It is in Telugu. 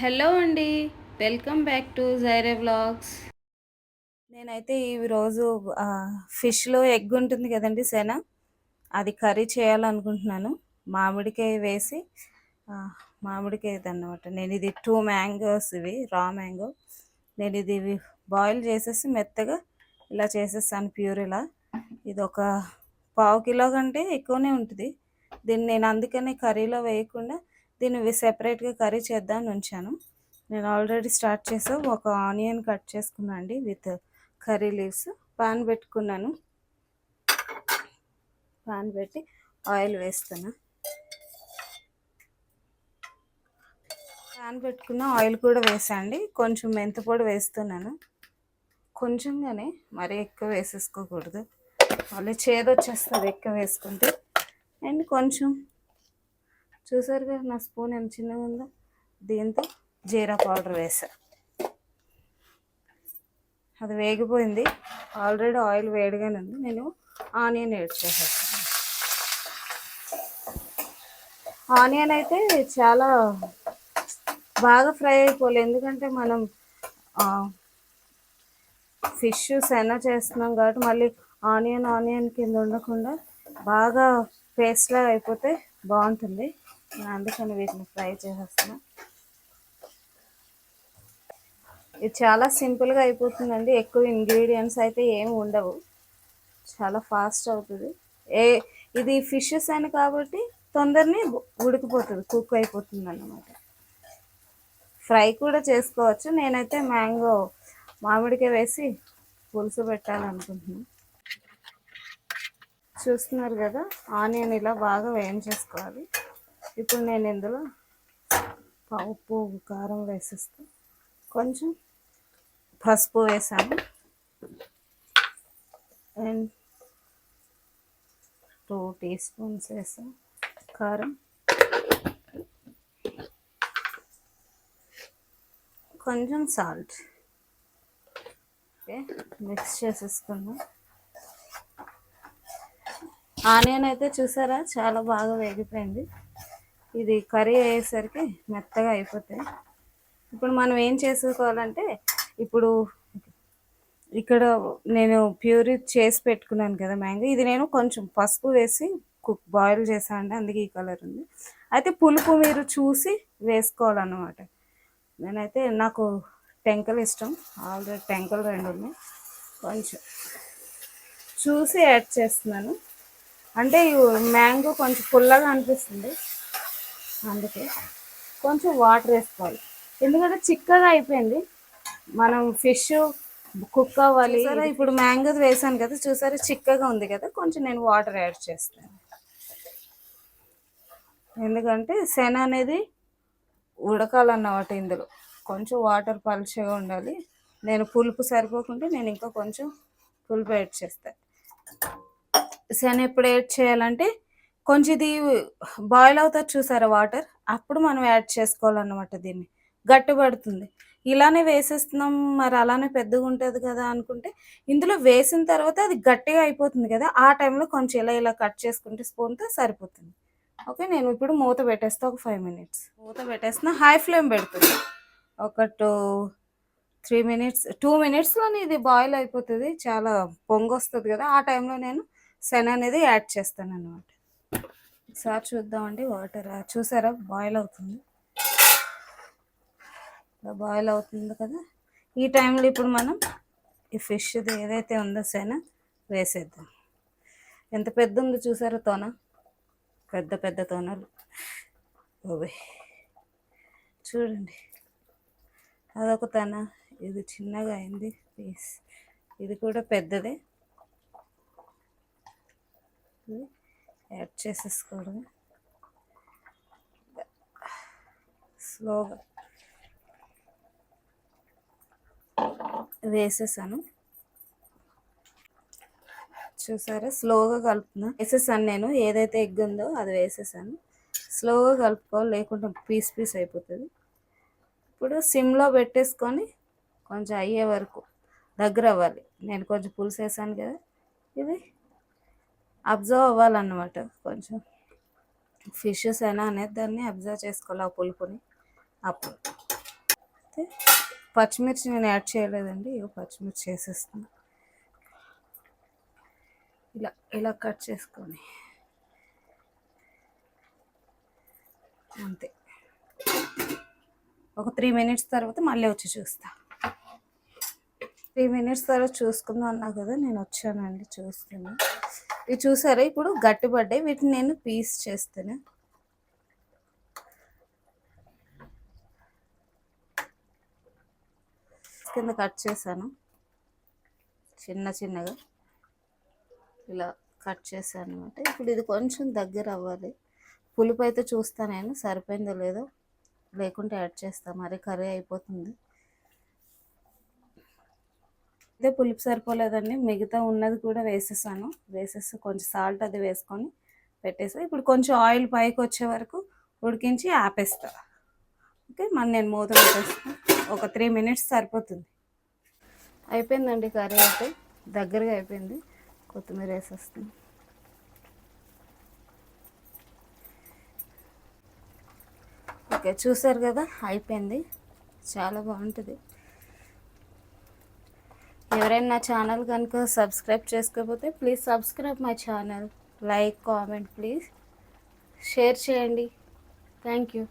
హలో అండి. Welcome back to Jaire vlogs నేనైతే ఈరోజు ఫిష్లో ఎగ్ ఉంటుంది కదండి సేన అది కర్రీ చేయాలనుకుంటున్నాను. మామిడికాయ వేసి మామిడికాయ అన్నమాట నేను ఇది టూ మ్యాంగోస్ ఇవి రా మ్యాంగో నేను ఇది బాయిల్ చేసేసి మెత్తగా ఇలా చేసేసాను ప్యూర్ ఇలా ఇది ఒక పావు కిలో కంటే ఎక్కువనే ఉంటుంది. దీన్ని నేను అందుకనే కర్రీలో వేయకుండా దీన్ని సెపరేట్గా కర్రీ చేద్దామని ఉంచాను. నేను ఆల్రెడీ స్టార్ట్ చేసా ఒక ఆనియన్ కట్ చేసుకున్నా అండి విత్ కర్రీ లీవ్స్. పాన్ పెట్టుకున్నాను. పాన్ పెట్టి ఆయిల్ వేస్తాను పాన్ పెట్టుకున్న ఆయిల్ కూడా వేసండి కొంచెం మెంతిపొడి వేస్తున్నాను. కొంచెంగానే మరీ ఎక్కువ వేసేసుకోకూడదు. మళ్ళీ చేదొచ్చేస్తుంది ఎక్కువ వేసుకుంటే. అండ్ కొంచెం చూసారు కదా నా స్పూన్ ఎంత చిన్నగా ఉందో? దీంతో జీరా పౌడర్ వేసా అది వేగిపోయింది. ఆల్రెడీ ఆయిల్ వేడిగానే ఉంది. నేను ఆనియన్ యాడ్ చేసేస్తాను. ఆనియన్ అయితే చాలా బాగా ఫ్రై అయిపోలే. ఎందుకంటే మనం ఫిష్ సెన చేస్తున్నాం కాబట్టి మళ్ళీ ఆనియన్ ఆనియన్ కింద ఉండకుండా బాగా పేస్ట్లా అయిపోతే బాగుంటుంది. అందుకని వీటిని ఫ్రై చేసేస్తాను ఇది చాలా సింపుల్గా అయిపోతుందండి. ఎక్కువ ఇంగ్రీడియంట్స్ అయితే ఏమి ఉండవు. చాలా ఫాస్ట్ అవుతుంది. ఏ ఇది ఫిషెస్ అని కాబట్టి తొందరనే ఉడికిపోతుంది కుక్ అయిపోతుంది అన్నమాట ఫ్రై కూడా చేసుకోవచ్చు. నేనైతే మ్యాంగో మామిడికాయ వేసి పులుసు పెట్టాలనుకుంటున్నాను చూస్తున్నారు కదా ఆనియన్ ఇలా బాగా వేయించేసుకోవాలి. ఇప్పుడు నేను ఇందులో ఉప్పు కారం వేసేస్తా. కొంచెం పసుపు వేసాను. అండ్ టూ టీ స్పూన్స్ వేసాను కారం. కొంచెం సాల్ట్. ఓకే మిక్స్ చేసేసుకుందాం. ఆనియన్ అయితే చూసారా? చాలా బాగా వేగిపోయింది. ఇది కర్రీ అయ్యేసరికి మెత్తగా అయిపోతాయి. ఇప్పుడు మనం ఏం చేసుకోవాలంటే ఇప్పుడు ఇక్కడ నేను ప్యూరీ చేసి పెట్టుకున్నాను కదా మ్యాంగో. ఇది నేను కొంచెం పసుపు వేసి కుక్ బాయిల్ చేశాను అందుకే ఈ కలర్ ఉంది. అయితే పులుపు మీరు చూసి వేసుకోవాలన్నమాట. నేనైతే నాకు టెంకలు ఇష్టం. ఆల్రెడీ టెంకలు రెండు ఉన్నాయి. కొంచెం చూసి యాడ్ చేస్తున్నాను. అంటే మ్యాంగో కొంచెం పుల్లగా అనిపిస్తుంది. అందుకే కొంచెం వాటర్ వేసుకోవాలి. ఎందుకంటే చిక్కగా అయిపోయింది. మనం ఫిష్ కుక్ అవ్వాలి ఇప్పుడు మ్యాంగో వేసాను కదా చూసారా? చిక్కగా ఉంది కదా కొంచెం నేను వాటర్ యాడ్ చేస్తాను. ఎందుకంటే శన అనేది ఉడకాలన్నమాట ఇందులో. కొంచెం వాటర్ పలుచగా ఉండాలి. నేను పులుపు సరిపోకుంటే నేను ఇంకా కొంచెం పులుపు యాడ్ చేస్తాను. శన ఎప్పుడు యాడ్ చేయాలంటే కొంచెం ఇది బాయిల్ అవుతుంది చూసారా వాటర్ అప్పుడు మనం యాడ్ చేసుకోవాలన్నమాట దీన్ని. గట్టిపడుతుంది ఇలానే వేసేస్తున్నాం మరి అలానే పెద్దగా ఉంటుంది కదా అనుకుంటే ఇందులో వేసిన తర్వాత అది గట్టిగా అయిపోతుంది కదా ఆ టైంలో కొంచెం ఇలా ఇలా కట్ చేసుకుంటే స్పూన్తో సరిపోతుంది. ఓకే నేను ఇప్పుడు మూత పెట్టేస్తా ఒక ఫైవ్ మినిట్స్ మూత పెట్టేస్తున్నా హై ఫ్లేమ్ పెడుతుంది ఒక టూ త్రీ మినిట్స్ టూ మినిట్స్లోనే ఇది బాయిల్ అయిపోతుంది. చాలా పొంగు వస్తుంది కదా ఆ టైంలో నేను శన అనేది యాడ్ చేస్తాను అనమాట ఒకసారి చూద్దామండి వాటర్ చూసారా? బాయిల్ అవుతుంది. బాయిల్ అవుతుంది కదా. ఈ టైంలో ఇప్పుడు మనం ఈ ఫిష్ది ఏదైతే ఉందో సేన వేసేద్దాం. ఎంత పెద్ద ఉందో చూసారా తోన? పెద్ద పెద్ద తోనలు. ఓవే. చూడండి. అదొక తన. ఇది చిన్నగా అయింది. పీస్ ఇది కూడా పెద్దదే. యాడ్ చేసేసుకోవడం. స్లోగా వేసేసాను. చూసారా? స్లోగా కలుపుతున్నా. వేసేసాను నేను. ఏదైతే ఎగ్ ఉందో అది వేసేసాను. స్లోగా కలుపుకోవాలి. లేకుంటే పీస్ పీస్ అయిపోతుంది. ఇప్పుడు సిమ్లో పెట్టేసుకొని కొంచెం అయ్యే వరకు దగ్గర అవ్వాలి. నేను కొంచెం పులుసు వేసాను కదా. ఇది అబ్జర్వ్ అవ్వాలన్నమాట కొంచెం. ఫిషెస్ అయినా అనేది దాన్ని అబ్జర్వ్ చేసుకోవాలి ఆ పులుపుని. అప్పుడు. అయితే పచ్చిమిర్చి నేను యాడ్ చేయలేదండి ఇక పచ్చిమిర్చి వేసేస్తాను ఇలా ఇలా కట్ చేసుకొని. అంతే. ఒక త్రీ మినిట్స్ తర్వాత మళ్ళీ వచ్చి చూస్తా. త్రీ మినిట్స్ తర్వాత చూసుకుందాం అన్నా కదా నేను వచ్చానండి చూస్తున్నాను ఇవి చూసారా? ఇప్పుడు గట్టిపడ్డాయి. వీటిని నేను పీస్ చేస్తాను. కింద కట్ చేశాను. చిన్న చిన్నగా. ఇలా కట్ చేశాను అనమాట ఇప్పుడు ఇది కొంచెం దగ్గర అవ్వాలి. పులుపు అయితే చూస్తాను నేను. సరిపోయిందో లేదో లేకుంటే యాడ్ చేస్తాను మరి కర్రీ అయిపోతుంది. ఇదే పులుపు సరిపోలేదండి. మిగతా ఉన్నది కూడా వేసేసాను. వేసేసి కొంచెం సాల్ట్ అది వేసుకొని పెట్టేసా. ఇప్పుడు కొంచెం ఆయిల్ పైకి వచ్చే వరకు ఉడికించి ఆపేస్తా. ఓకే? మరి నేను మూత పెట్టేస్తాను ఒక త్రీ మినిట్స్ సరిపోతుంది. అయిపోయిందండి కర్రీ అయితే. దగ్గరగా అయిపోయింది. కొత్తిమీర వేసేస్తాను. ఓకే చూసారు కదా? అయిపోయింది. చాలా బాగుంటుంది. ఎవరైనా నా ఛానల్ కనుక సబ్స్క్రైబ్ చేసుకోకపోతే please subscribe my channel. Like comment please. Share చేయండి. Thank you.